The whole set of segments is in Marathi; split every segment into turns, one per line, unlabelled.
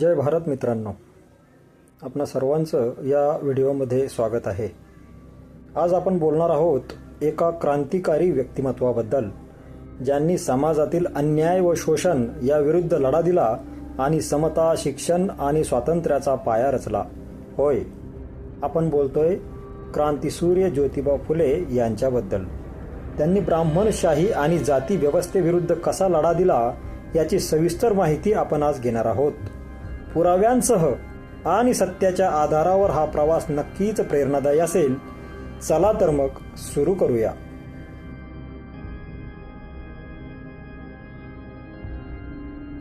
जय भारत मित्रांनो. आपणा सर्वांचं या व्हिडिओमध्ये स्वागत आहे. आज आपण बोलणार आहोत एका क्रांतिकारी व्यक्तिमत्वाबद्दल ज्यांनी समाजातील अन्याय व शोषण याविरुद्ध लढा दिला आणि समता शिक्षण आणि स्वातंत्र्याचा पाया रचला. होय आपण बोलतोय क्रांतीसूर्य ज्योतिबा फुले यांच्याबद्दल. त्यांनी ब्राह्मणशाही आणि जाती व्यवस्थेविरुद्ध कसा लढा दिला याची सविस्तर माहिती आपण आज घेणार आहोत. पुराव्यांसह आणि सत्याच्या आधारावर हा प्रवास नक्कीच प्रेरणादायी असेल. चला तर मग सुरू करूया.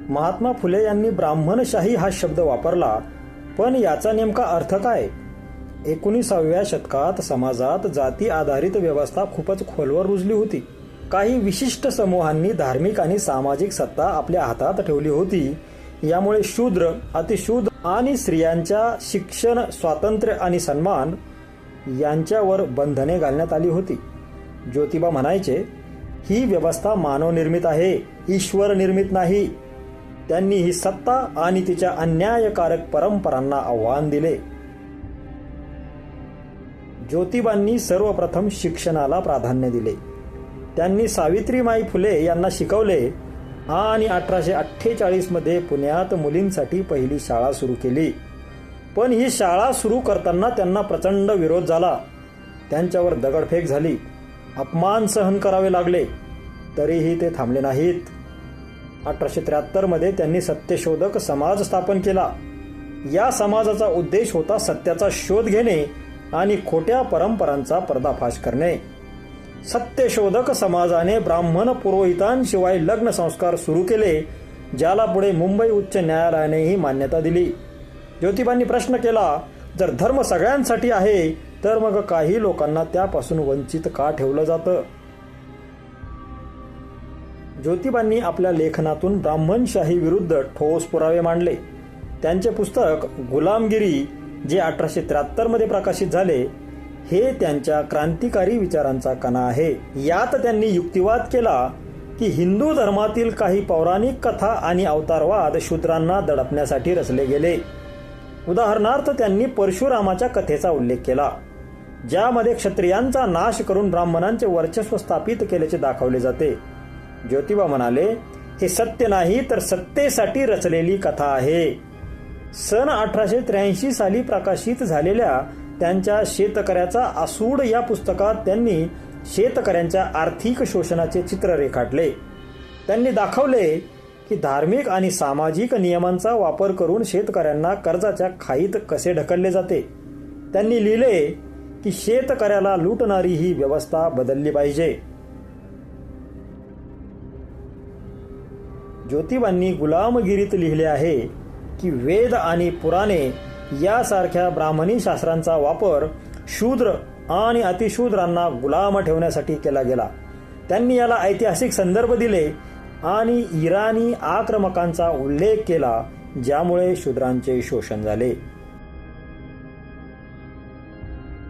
महात्मा फुले यांनी ब्राह्मणशाही हा शब्द वापरला पण याचा नेमका अर्थ काय? एकोणीसाव्या शतकात समाजात जाती आधारित व्यवस्था खूपच खोलवर रुजली होती. काही विशिष्ट समूहांनी धार्मिक आणि सामाजिक सत्ता आपल्या हातात ठेवली होती. यामुळे शूद्र अतिशूद्र आणि स्त्रियांच्या शिक्षण स्वातंत्र्य आणि सन्मान यांच्यावर बंधने घालण्यात आली होती. ज्योतिबा म्हणायचे ही व्यवस्था मानवनिर्मित आहे ईश्वर निर्मित नाही. त्यांनी ही सत्ता आणि तिच्या अन्यायकारक परंपरांना आव्हान दिले. ज्योतिबांनी सर्वप्रथम शिक्षणाला प्राधान्य दिले. त्यांनी सावित्रीमाई फुले यांना शिकवले आणि अठराशे अठ्ठेचाळीसमध्ये पुण्यात मुलींसाठी पहिली शाळा सुरू केली. पण ही शाळा सुरू करताना त्यांना प्रचंड विरोध झाला. त्यांच्यावर दगडफेक झाली. अपमान सहन करावे लागले. तरीही ते थांबले नाहीत. अठराशे त्र्याहत्तरमध्ये त्यांनी सत्यशोधक समाज स्थापन केला. या समाजाचा उद्देश होता सत्याचा शोध घेणे आणि खोट्या परंपरांचा पर्दाफाश करणे. सत्यशोधक समाजाने ब्राह्मण पुरोहितांशिवाय लग्न संस्कार सुरू केले ज्याला पुढे मुंबई उच्च न्यायालयानेही मान्यता दिली. ज्योतिबांनी प्रश्न केला जर धर्म सगळ्यांसाठी आहे तर मग काही लोकांना त्यापासून वंचित का ठेवलं जातं? ज्योतिबांनी आपल्या लेखनातून ब्राह्मणशाही विरुद्ध ठोस पुरावे मांडले. त्यांचे पुस्तक गुलामगिरी जे अठराशे त्र्याहत्तरमध्ये प्रकाशित झाले हे त्यांच्या क्रांतिकारी विचारांचा कणा आहे. यात त्यांनी युक्तिवाद केला की हिंदू धर्मातील काही पौराणिक कथा आणि अवतारवाद शूद्रांना दडपण्यासाठी रचले गेले. उदाहरणार्थ त्यांनी परशुरामाच्या कथेचा उल्लेख केला ज्यामध्ये क्षत्रियांचा नाश करून ब्राह्मणांचे वर्चस्व स्थापित केल्याचे दाखवले जाते. ज्योतिबा म्हणाले हे सत्य नाही तर सत्तेसाठी रचलेली कथा आहे. सन अठराशे त्र्याऐंशी साली प्रकाशित झालेल्या त्यांच्या शेतकऱ्याचा आसूड या पुस्तकात त्यांनी शेतकऱ्यांच्या आर्थिक शोषणाचे चित्र रेखाटले त्यांनी दाखवले की धार्मिक आणि सामाजिक नियमांचा वापर करून शेतकऱ्यांना कर्जाच्या खाईत कसे ढकलले जाते. त्यांनी लिहिले की शेतकऱ्याला लुटणारी ही व्यवस्था बदलली पाहिजे. ज्योतिबांनी गुलामगिरीत लिहिले आहे की वेद आणि पुराणे यासारख्या ब्राह्मणी शास्त्रांचा वापर शूद्र आणि अतिशूद्रांना गुलाम ठेवण्यासाठी केला गेला. त्यांनी याला ऐतिहासिक संदर्भ दिले आणि इराणी आक्रमकांचा उल्लेख केला ज्यामुळे शूद्रांचे शोषण झाले.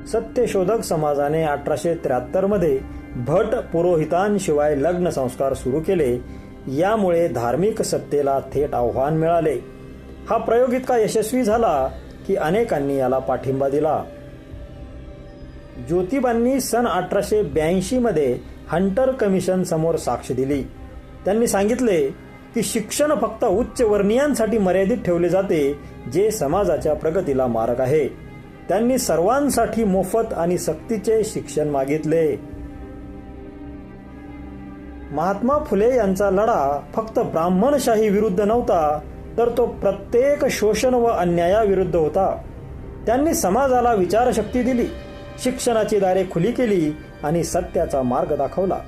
सत्यशोधक समाजाने अठराशे त्र्याहत्तरमध्ये भट पुरोहितांशिवाय लग्न संस्कार सुरू केले. यामुळे धार्मिक सत्तेला थेट आव्हान मिळाले. हा प्रयोग इतका यशस्वी झाला की अनेकांनी याला पाठिंबा दिला. ज्योतिबांनी सन अठराशे ब्याऐंशीमध्ये हंटर कमिशन समोर साक्ष दिली. त्यांनी सांगितले की शिक्षण फक्त उच्चवर्णीयांसाठी मर्यादित ठेवले जाते जे समाजाच्या प्रगतीला मारक आहे. त्यांनी सर्वांसाठी मोफत आणि सक्तीचे शिक्षण मागितले. महात्मा फुले यांचा लढा फक्त ब्राह्मणशाही विरुद्ध नव्हता तर तो प्रत्येक शोषण व अन्यायाविरुद्ध होता. त्यांनी समाजाला विचारशक्ती दिली शिक्षणाची दारे खुली केली आणि सत्याचा मार्ग दाखवला.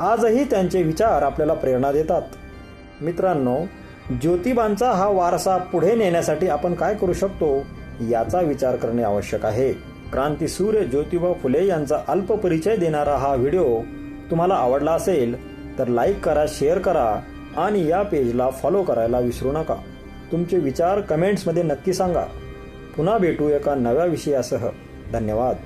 आजही त्यांचे विचार आपल्याला प्रेरणा देतात. मित्रांनो ज्योतिबांचा हा वारसा पुढे नेण्यासाठी आपण काय करू शकतो याचा विचार करणे आवश्यक आहे. क्रांतीसूर्य ज्योतिबा फुले यांचा अल्प परिचय देणारा हा व्हिडिओ तुम्हाला आवडला असेल तर लाईक करा शेअर करा आणि या पेजला फॉलो करायला विसरू नका. तुमचे विचार कमेंट्समध्ये नक्की सांगा. पुन्हा भेटू एका नव्या विषयासह. धन्यवाद.